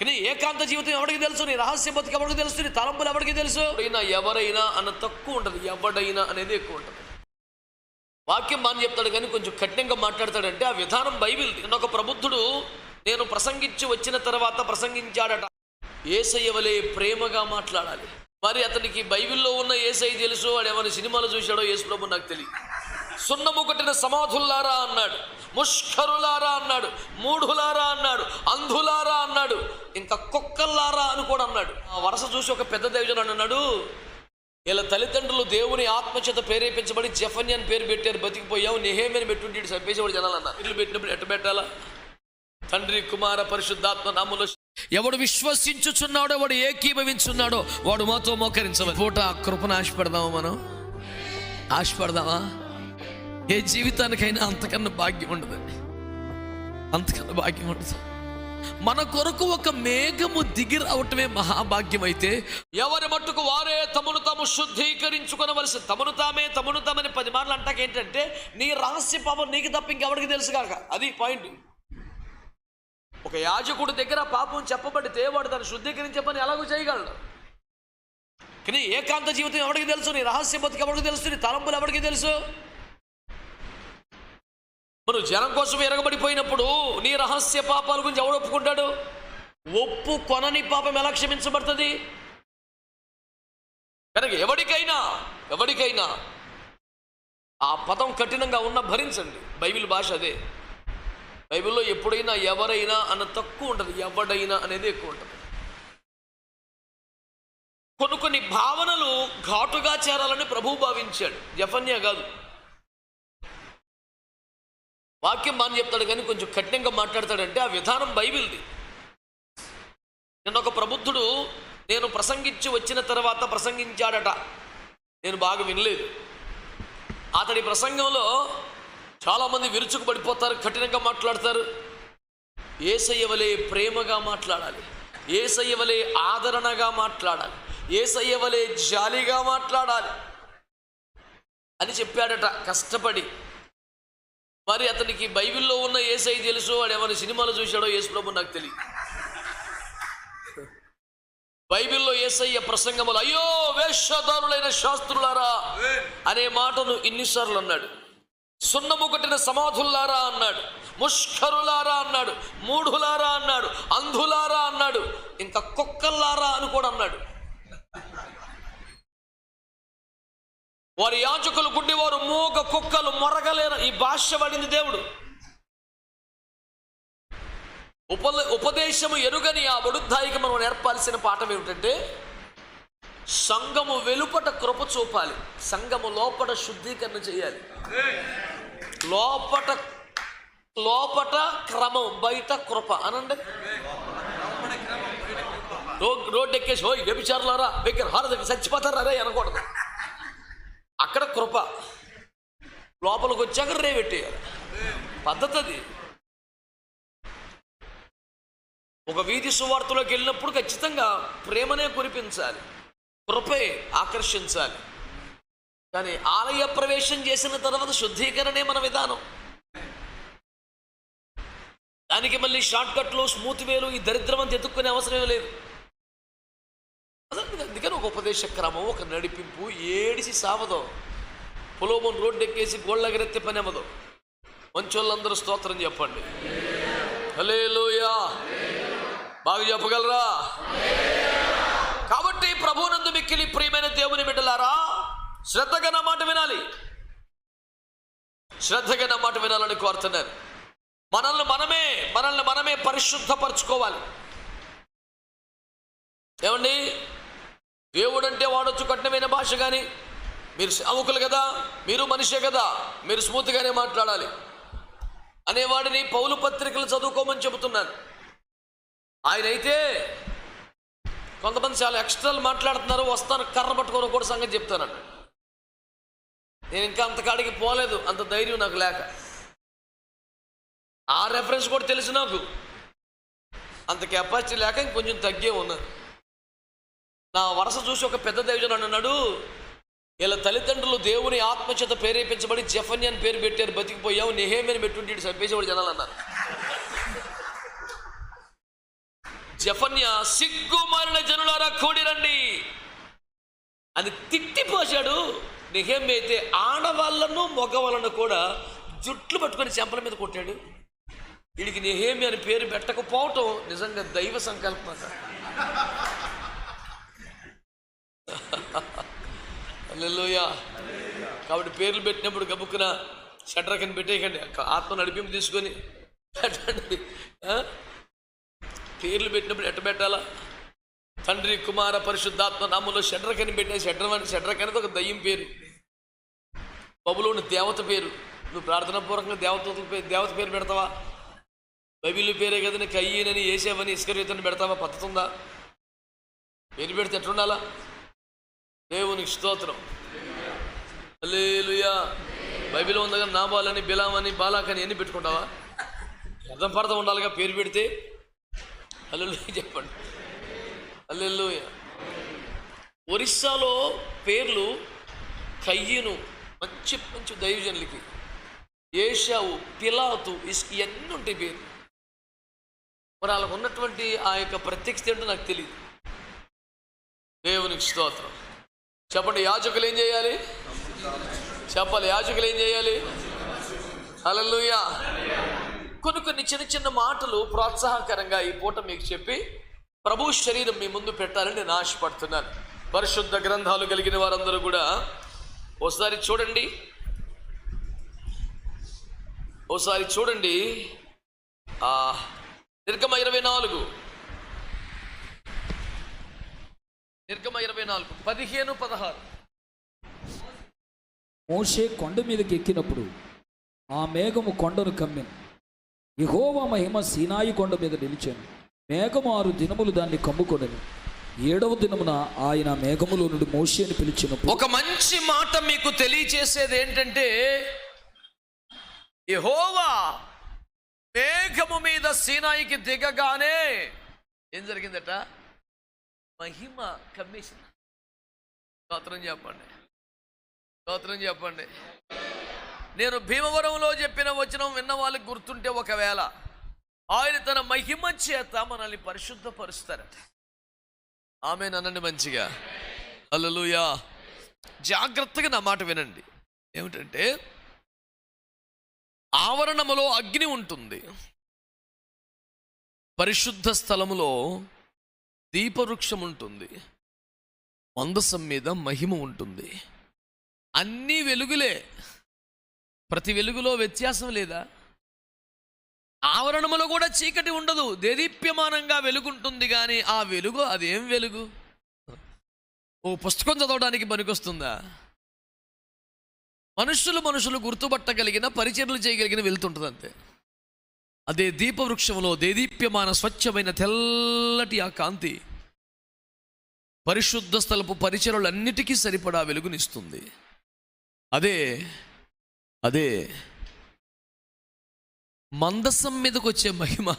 కానీ ఏకాంత జీవితం ఎవరికి తెలుసు? నీ రహస్య బతుకు ఎవరికి తెలుసు? నీ తలంపులు ఎవరికి తెలుసు? అయినా ఎవరైనా అన్న తక్కువ ఉంటుంది. ఎవడైనా అనేది ఎక్కువ ఉంటుంది. వాక్యం బాగా చెప్తాడు కానీ కొంచెం కఠినంగా మాట్లాడతాడంటే ఆ విధానం బైబిల్ నిన్న ఒక ప్రబుద్ధుడు నేను ప్రసంగించి వచ్చిన తర్వాత ప్రసంగించాడట. ఏసయ్యవలే ప్రేమగా మాట్లాడాలి. మరి అతనికి బైబిల్లో ఉన్న ఏసై తెలుసు? వాడు ఏమైనా సినిమాలు చూశాడో? యేసు ప్రభు నాకు తెలియదు. సున్నము కొట్టిన సమాధుల్లారా అన్నాడు. ముష్కరులారా అన్నాడు. మూఢులారా అన్నాడు. అంధులారా అన్నాడు. ఇంకా కుక్కల్లారా అని కూడా అన్నాడు. ఆ వరస చూసి ఒక పెద్ద దైవజనుడు అన్నాడు ఇలా తల్లిదండ్రులు దేవుని ఆత్మచేత ప్రేరేపించబడి జఫన్య అని పేరు పెట్టారు బతికిపోయావు నిహేమని పెట్టుండి చంపేసేవాడు జనాలు అన్నారు. ఇల్లు పెట్టినప్పుడు ఎట్ట పెట్టాలా? తండ్రి కుమార పరిశుద్ధాత్మ నాములో ఎవడు విశ్వసించుచున్నాడో వాడు ఏకీభవించున్నాడో వాడు మాతో మోకరించవాలి. పూట కృపను ఆశపడదామా మనం? ఆశపడదామా? ఏ జీవితానికైనా అంతకన్నా భాగ్యం ఉండదండి అంతకన్నా భాగ్యం ఉండదు. మన కొరకు ఒక మేఘము దిగి రావటమే మహాభాగ్యం అయితే ఎవరి మట్టుకు వారే తమను తాము శుద్ధీకరించుకొనవలసి తమను తామే తమను తామని పది మాటలు అంటాక ఏంటంటే నీ రహస్య పాపం నీకు తప్ప ఇంకెవరికి తెలుసు కాక. అది పాయింట్ ఒక యాజకుడి దగ్గర పాపం చెప్పబడితే వాడు దాన్ని శుద్ధీకరించే పని ఎలాగో చేయగలడు. కానీ ఏకాంత జీవితం ఎవరికి తెలుసు? నీ రహస్య బతుకు ఎవరికి తెలుసు? నీ తలంపులు ఎవరికి తెలుసు? మనం జనం కోసం ఎరగబడిపోయినప్పుడు నీ రహస్య పాపాల గురించి ఎవడు ఒప్పుకుంటాడు? ఒప్పు కొనని పాపం ఎలా క్షమించబడుతుంది? కనుక ఎవరికైనా ఎవరికైనా ఆ పదం కఠినంగా ఉన్న భరించండి. బైబిల్ భాష అదే. బైబిల్లో ఎప్పుడైనా ఎవరైనా అన్న తక్కువ ఉంటుంది. ఎవడైనా అనేది ఎక్కువ ఉంటుంది. కొన్ని కొన్ని భావనలు ఘాటుగా చేరాలని ప్రభు భావించాడు. జఫన్య కాదు. వాక్యం బాగా చెప్తాడు కానీ కొంచెం కఠినంగా మాట్లాడతాడంటే ఆ విధానం బైబిల్ది. నిన్న ఒక ప్రబుద్ధుడు నేను ప్రసంగించి వచ్చిన తర్వాత ప్రసంగించాడట. నేను బాగా వినలేదు. అతడి ప్రసంగంలో చాలామంది విరుచుకు పడిపోతారు కఠినంగా మాట్లాడతారు. ఏసయ్య వలె ప్రేమగా మాట్లాడాలి. ఏసయ్య వలె ఆదరణగా మాట్లాడాలి. ఏసయ్య వలె జాలిగా మాట్లాడాలి. అని చెప్పాడట కష్టపడి. మరి అతనికి బైబిల్లో ఉన్న ఏసై తెలుసు? వాడు ఏమైనా సినిమాలు చూశాడో? యేసుప్రభు నాకు తెలియదు బైబిల్లో ఏసయ్య ప్రసంగములు అయ్యో వేషధారులైన శాస్త్రులారా అనే మాటను ఇన్నిసార్లు అన్నాడు. సున్నము కొట్టిన సమాధుల్లారా అన్నాడు. ముష్కరులారా అన్నాడు. మూఢులారా అన్నాడు. అంధులారా అన్నాడు. ఇంకా కుక్కల్లారా అని కూడా అన్నాడు. వారి యాజకులు గుడ్డివారు మూగ కుక్కలు మొరగలేరు. ఈ భాష పడింది దేవుడు. ఉప ఉపదేశము ఎరుగని ఆ బడుద్ధాయికి మనం నేర్పాల్సిన పాఠం ఏమిటంటే సంఘము వెలుపట కృప చూపాలి. సంఘము లోపట శుద్ధీకరణ చేయాలి. లోపట లోపట క్రమం బయట కృప అనండి. రోడ్ రోడ్ ఎక్కేసి ఓయ్ వ్యభిచారులారా దగ్గర హారదకి చచ్చిపోతారా అనకూడదు. అక్కడ కృప. లోపలికి వచ్చాక రేవెట్టేయాలి పద్ధతి అది ఒక వీధి సువార్తలోకి వెళ్ళినప్పుడు ఖచ్చితంగా ప్రేమనే కురిపించాలి. కృపే ఆకర్షించాలి. కానీ ఆలయ ప్రవేశం చేసిన తర్వాత శుద్ధీకరణే మన విధానం. దానికి మళ్ళీ షార్ట్ కట్లు స్మూత్ వేలు ఈ దరిద్రం అంత ఎత్తుక్కునే అవసరం లేదు. అందుకని ఒక ఉపదేశ క్రమం ఒక నడిపింపు ఏడిసి సావదు. పొలోమన్ రోడ్డు ఎక్కేసి గోళ్ళ ఎగరెత్తే పని అవ్వదు. మంచోళ్ళందరూ స్తోత్రం చెప్పండి. హలేలుయా బాగా చెప్పగలరా? కాబట్టి ప్రభునందు మిక్కిలి ప్రియమైన దేవుని బిడ్డలారా శ్రద్ధగా నా మాట వినాలి. శ్రద్ధగా నా మాట వినాలని కోరుతున్నారు మనల్ని మనమే మనల్ని మనమే పరిశుద్ధపరచుకోవాలి. ఏమండి? దేవుడు అంటే వాడొచ్చు కఠినమైన భాష కానీ మీరు సేవకులు కదా మీరు మనిషే కదా మీరు స్మూత్గానే మాట్లాడాలి. అనేవాడిని పౌలు పత్రికలు చదువుకోమని చెబుతున్నాను. ఆయన అయితే కొంతమంది చాలా ఎక్స్ట్రాలు మాట్లాడుతున్నారు వస్తాను కర్ర పట్టుకొని కూడా సంగతి చెప్తానండి నేను ఇంకా అంతకాడికి పోలేదు అంత ధైర్యం నాకు లేక. ఆ రెఫరెన్స్ కూడా తెలుసు నాకు. అంత కెపాసిటీ లేక ఇంకొంచెం తగ్గే ఉన్నాను నా వరస చూసి ఒక పెద్ద దైవజనుడు అన్నాడు వీళ్ళ తల్లిదండ్రులు దేవుని ఆత్మచేత ప్రేరేపించబడి జఫన్య అని పేరు పెట్టారు బతికిపోయావు నెహేమని పెట్టుండి చంపేసేవాడు జనాలు అన్నారు. జఫన్య సిగ్గుమారిన జనులారా కూడిరండి అని తిట్టిపోశాడు నిహేమ్ అయితే ఆడవాళ్ళను మగవాళ్ళను కూడా జుట్లు పట్టుకొని చెంపల మీద కొట్టాడు. వీడికి నిహేమి అని పేరు పెట్టకపోవటం నిజంగా దైవ సంకల్పం అట. కాబట్టి పేర్లు పెట్టినప్పుడు గబుక్కున షట్రకని పెట్టేయకండి. ఆత్మ నడిపింపు తీసుకొని పేర్లు పెట్టినప్పుడు ఎట్ట పెట్టాలా? తండ్రి కుమార పరిశుద్ధాత్మ నామంలో షడ్రకని పెట్టే షడ్రమని షడ్రకనేది ఒక దయ్యం పేరు. బబులోని దేవత పేరు. నువ్వు ప్రార్థన పూర్వకంగా దేవతల పేరు దేవత పేరు పెడతావా? బైబిల్ పేరే కదా నీకు అయ్యేనని ఏసేవని ఇస్కరీతని పెడతావా? పద్ధతుందా పేరు పెడితే ఎట్లుండాలా? దేవునికి స్తోత్రం. అల్లేలుయా బైబిల్ ఉంది కదా నాబాలని బిలామని బాలాకని ఎన్ని పెట్టుకుంటావా? అర్థం పడతా ఉండాలిగా పేరు పెడితే. అల్లు చెప్పండి. అల్లెలుయ ఒరిస్సాలో పేర్లు కయ్యను మంచి మంచి దైవజనులకి. ఏషావు పిలాతు ఇసుక ఇవన్నీ ఉంటాయి పేరు మరి వాళ్ళకు ఉన్నటువంటి ఆ యొక్క ప్రత్యక్షత ఏంటో నాకు తెలియదు దేవునికి స్తోత్రం. చెప్పండి యాజకులు ఏం చేయాలి? చెప్పాలి యాజకులు ఏం చేయాలి? హల్లెలూయా. కొన్ని కొన్ని చిన్న చిన్న మాటలు ప్రోత్సాహకరంగా ఈ పూట మీకు చెప్పి ప్రభు శరీరం మీ ముందు పెట్టాలని నేను ఆశపడుతున్నాను. పరిశుద్ధ గ్రంథాలు కలిగిన వారందరూ కూడా ఒకసారి చూడండి. ఒకసారి చూడండి. నిర్గమ ఇరవై నాలుగు. నిర్గమ ఇరవై నాలుగు పదిహేను పదహారు. మోషే కొండ మీదకి ఎక్కినప్పుడు ఆ మేఘము కొండను కమ్మెను యెహోవా మహిమ సీనాయి కొండ మీద నిలిచాను. మేఘము ఆరు దినములు దాన్ని కమ్ముకొనను. ఏడవ దినమున ఆయన మేఘములో నుండి మోషేని పిలిచినప్పుడు ఒక మంచి మాట మీకు తెలియచేసేది ఏంటంటే యెహోవా మేఘము మీద సీనాయికి దిగగానే ఏం జరిగిందట? మహిమ కమిషన్. స్తోత్రం చెప్పండి. స్తోత్రం చెప్పండి. నేను భీమవరంలో చెప్పిన వచనం విన్న వాళ్ళకి గుర్తుంటే ఒకవేళ ఆయన తన మహిమ చేత మనల్ని పరిశుద్ధపరుస్తారట. ఆమె నన్నండి మంచిగా. అల్లలుయా జాగ్రత్తగా నా మాట వినండి. ఏమిటంటే ఆవరణములో అగ్ని ఉంటుంది. పరిశుద్ధ స్థలములో దీపవృక్షం ఉంటుంది. మందసం మీద మహిమ ఉంటుంది. అన్నీ వెలుగులే. ప్రతి వెలుగులో వ్యత్యాసం లేదా? ఆవరణములో కూడా చీకటి ఉండదు. దేదీప్యమానంగా వెలుగుంటుంది కానీ ఆ వెలుగు అదేం వెలుగు? ఓ పుస్తకం చదవడానికి పనికొస్తుందా? మనుషులు మనుషులు గుర్తుపట్టగలిగిన పరిచర్లు చేయగలిగిన వెళ్తుంటుంది అంతే అదే దీపవృక్షంలో దేదీప్యమాన స్వచ్ఛమైన తెల్లటి ఆ కాంతి పరిశుద్ధ స్థలపు పరిచరులన్నిటికీ సరిపడా వెలుగునిస్తుంది. అదే అదే మందసం మీదకు వచ్చే మహిమ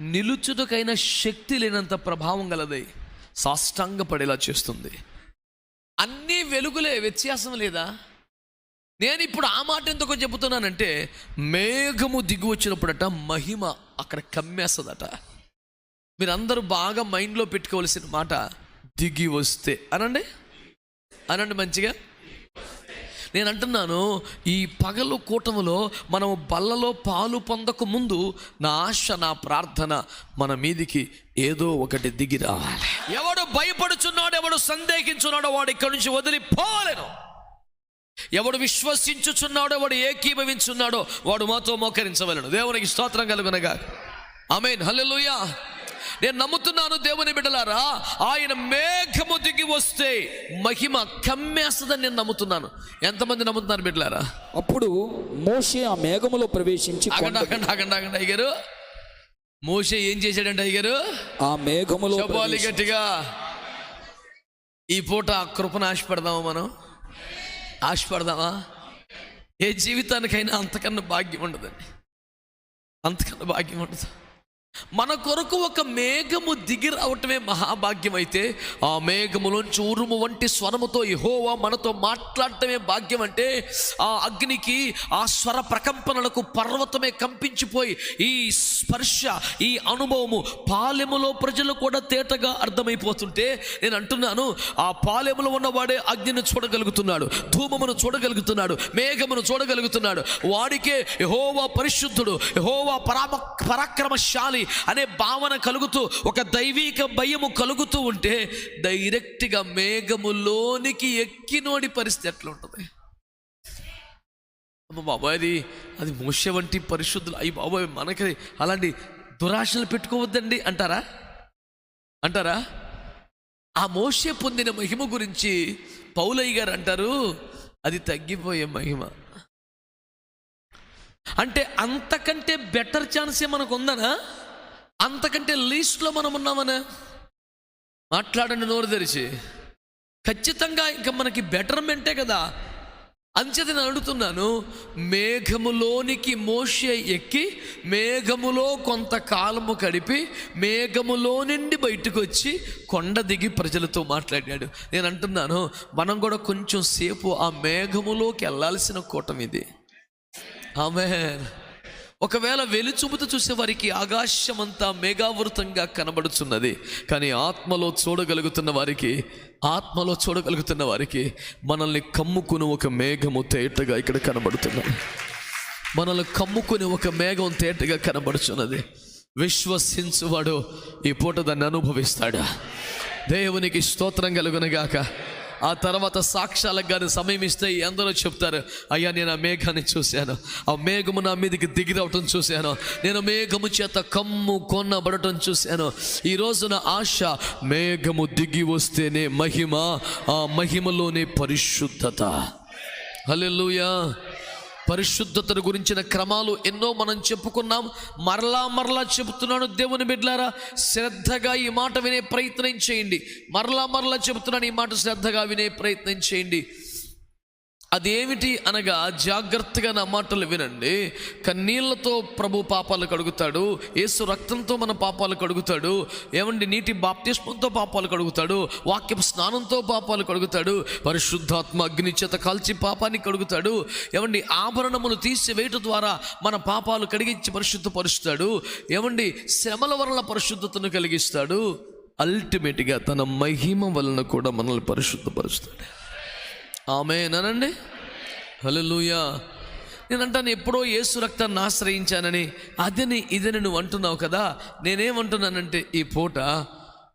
నిలుచుటకైన శక్తి లేనంత ప్రభావం గలదై సాష్టాంగపడేలా చేస్తుంది. అన్నీ వెలుగులే వ్యత్యాసం లేదా? నేను ఇప్పుడు ఆ మాట ఎందుకు చెబుతున్నానంటే మేఘము దిగి వచ్చినప్పుడట మహిమ అక్కడ కమ్మేస్తుందట. మీరందరూ బాగా మైండ్లో పెట్టుకోవలసిన మాట దిగి వస్తే. అనండి? అనండి మంచిగా? నేను అంటున్నాను ఈ పగలు కూటములో మనం బల్లలో పాలు పొందక ముందు నా ఆశ నా ప్రార్థన మన మీదికి ఏదో ఒకటి దిగి రావాలి. ఎవడు భయపడుచున్నాడు ఎవడు సందేహించున్నాడో వాడు ఇక్కడి నుంచి వదిలిపోలేను ఎవడు విశ్వసించుచున్నాడో వాడు ఏకీభవించున్నాడో వాడు మాతో మోకరించవలను. దేవునికి స్తోత్రం కలుగునగా. ఆమెన్. హల్లెలూయా. నేను నమ్ముతున్నాను దేవుని బిడ్డలారా ఆయన మేఘము దిగి వస్తే మహిమ కమ్మేస్తుందని నేను నమ్ముతున్నాను. ఎంతమంది నమ్ముతున్నారు బిడ్డలారా? అప్పుడు మోషే ఆ మేఘములో ప్రవేశించి ఆగండి కొండ- ఆగండి ఆగండి ఆగండి అయ్యారు మోషే ఏం చేశాడంటే అయ్యారు ఆ మేఘములో చెప్పాలి గట్టిగా. ఈ పూట ఆ కృపను ఆశపడదామా మనం? ఆశపడదామా? ఏ జీవితానికైనా అంతకన్నా భాగ్యం ఉండదండి. అంతకన్నా భాగ్యం ఉండదు. మన కొరకు ఒక మేఘము దిగి రావటమే మహాభాగ్యం అయితే ఆ మేఘములోంచి ఉరుము వంటి స్వరముతో యహోవా మనతో మాట్లాడటమే భాగ్యం అంటే ఆ అగ్నికి ఆ స్వర ప్రకంపనలకు పర్వతమే కంపించిపోయి ఈ స్పర్శ ఈ అనుభవము పాలెములో ప్రజలు కూడా తేటగా అర్థమైపోతుంటే నేను అంటున్నాను ఆ పాలెములో ఉన్నవాడే అగ్నిని చూడగలుగుతున్నాడు ధూమమును చూడగలుగుతున్నాడు మేఘమును చూడగలుగుతున్నాడు. వాడికే యహోవా పరిశుద్ధుడు యహోవా పరామ పరాక్రమశాలి అనే భావన కలుగుతూ ఒక దైవీక భయము కలుగుతూ ఉంటే డైరెక్ట్గా మేఘములోనికి ఎక్కినోడి పరిస్థితి ఎట్లా ఉంటుంది? అమ్మ బాబాయ్ అది అది మోస వంటి పరిశుద్ధులు. అయ్యి బాబాయ్ మనకి అలాంటి దురాశలు పెట్టుకోవద్దండి అంటారా? అంటారా? ఆ మోసే పొందిన మహిమ గురించి పౌలయ్య గారు అంటారు అది తగ్గిపోయే మహిమ. అంటే అంతకంటే బెటర్ ఛాన్సే మనకు ఉందనా అంతకంటే లీస్ట్లో మనం ఉన్నామనే? మాట్లాడండి నోరు తెరిచి. ఖచ్చితంగా ఇంకా మనకి బెటర్మెంటే కదా. అంచేత నేను అడుగుతున్నాను మేఘములోనికి మోషే ఎక్కి మేఘములో కొంతకాలము గడిపి మేఘములో నుండి బయటకు వచ్చి కొండ దిగి ప్రజలతో మాట్లాడాడు నేను అంటున్నాను మనం కూడా కొంచెం సేపు ఆ మేఘములోకి వెళ్ళాల్సిన కూటమి ఇది. ఆమె ఒకవేళ వెలుచుబుతూ చూసేవారికి ఆకాశమంతా మేఘావృతంగా కనబడుచున్నది. కానీ ఆత్మలో చూడగలుగుతున్న వారికి ఆత్మలో చూడగలుగుతున్న వారికి మనల్ని కమ్ముకుని ఒక మేఘము తేటగా ఇక్కడ కనబడుతున్నది. మనల్ని కమ్ముకుని ఒక మేఘం తేటగా కనబడుచున్నది. విశ్వసించువాడు ఈ పూట దాన్ని అనుభవిస్తాడా? దేవునికి స్తోత్రం కలుగునగాక ఆ తర్వాత సాక్ష్యాలకు కానీ సమయం ఇస్తే అందరూ చెప్తారు అయ్యా నేను ఆ మేఘాన్ని చూశాను. ఆ మేఘము నా మీదకి దిగిరవటం చూశాను. నేను మేఘము చేత కమ్ము కొన్నబడటం చూశాను. ఈ రోజున ఆశ మేఘము దిగి వస్తేనే మహిమ ఆ మహిమలోనే పరిశుద్ధత. హలో పరిశుద్ధతను గురించిన క్రమాలు ఎన్నో మనం చెప్పుకున్నాం. మరలా మరలా చెబుతున్నాను దేవుని బిడ్లారా శ్రద్ధగా ఈ మాట వినే ప్రయత్నం చేయండి. మరలా మరలా చెబుతున్నాను ఈ మాట శ్రద్ధగా వినే ప్రయత్నం చేయండి. అదేమిటి అనగా జాగ్రత్తగా నా మాటలు వినండి. కన్నీళ్ళతో ప్రభు పాపాలు కడుగుతాడు. ఏసు రక్తంతో మన పాపాలు కడుగుతాడు. ఏమండి నీటి బాప్తిష్మంతో పాపాలు కడుగుతాడు. వాక్యపు స్నానంతో పాపాలు కడుగుతాడు. పరిశుద్ధాత్మ అగ్ని చేత కాల్చి పాపాన్ని కడుగుతాడు. ఏమండి ఆభరణములు తీసివేయటం ద్వారా మన పాపాలు కడిగించి పరిశుద్ధపరుస్తాడు. ఏమండి శ్రమల వలన పరిశుద్ధతను కలిగిస్తాడు. అల్టిమేట్గా తన మహిమ వలన కూడా మనల్ని పరిశుద్ధపరుస్తాడు. ఆమె అనండి. హల్లెలూయా. నేను అంటాను ఎప్పుడో యేసు రక్తాన్ని ఆశ్రయించానని అదని ఇదని నువ్వు అంటున్నావు కదా నేనేమంటున్నానంటే ఈ పూట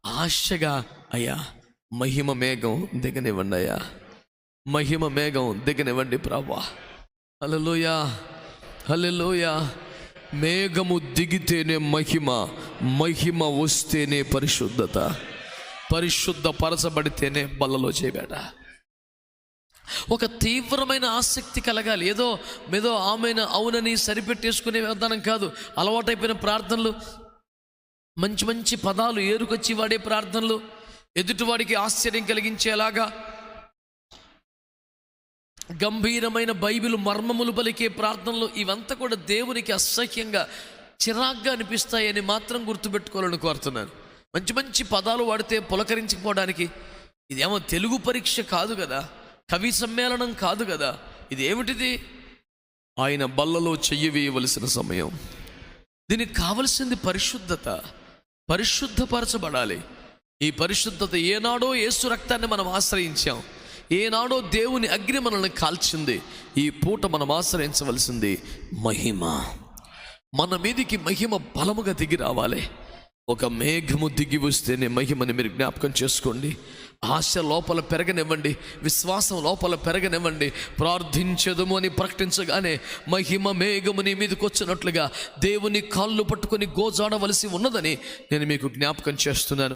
ఆశగా అయ్యా మహిమ మేఘం దిగనివ్వండి అయ్యా. మహిమ మేఘం దిగనివ్వండి ప్రభా. హల్లెలూయా. హల్లెలూయా. మేఘము దిగితేనే మహిమ మహిమ వస్తేనే పరిశుద్ధత. పరిశుద్ధ పరచబడితేనే బల్లలో చేయబేట ఒక తీవ్రమైన ఆసక్తి కలగాలి. ఏదో ఏదో ఆమెన అవునని సరిపెట్టేసుకునే విధానం కాదు. అలవాటైపోయిన ప్రార్థనలు మంచి మంచి పదాలు ఏరుకొచ్చి వాడే ప్రార్థనలు ఎదుటివాడికి ఆశ్చర్యం కలిగించేలాగా గంభీరమైన బైబిల్ మర్మములు పలికే ప్రార్థనలు ఇవంతా కూడా దేవునికి అసహ్యంగా చిరాగ్గా అనిపిస్తాయని మాత్రం గుర్తుపెట్టుకోవాలని కోరుతున్నాను. మంచి మంచి పదాలు వాడితే పులకరించకపోవడానికి ఇదేమో తెలుగు పరీక్ష కాదు కదా. కవి సమ్మేళనం కాదు కదా. ఇది ఏమిటిది ఆయన బల్లలో చెయ్యి వేయవలసిన సమయం. దీనికి కావలసింది పరిశుద్ధత. పరిశుద్ధపరచబడాలి. ఈ పరిశుద్ధత ఏనాడో యేసు రక్తాన్ని మనం ఆశ్రయించాం. ఏనాడో దేవుని అగ్ని మనల్ని కాల్చింది. ఈ పూట మనం ఆశ్రయించవలసింది మహిమ. మన మీదికి మహిమ బలముగా దిగి రావాలి. ఒక మేఘము దిగి వస్తేనే మహిమని మీరు జ్ఞాపకం చేసుకోండి. ఆశ లోపల పెరగనివ్వండి. విశ్వాసం లోపల పెరగనివ్వండి. ప్రార్థించదము అని ప్రకటించగానే మహిమ మేఘము నీ మీదకి వచ్చినట్లుగా దేవుని కాళ్ళు పట్టుకొని గోజాడవలసి ఉన్నదని నేను మీకు జ్ఞాపకం చేస్తున్నాను.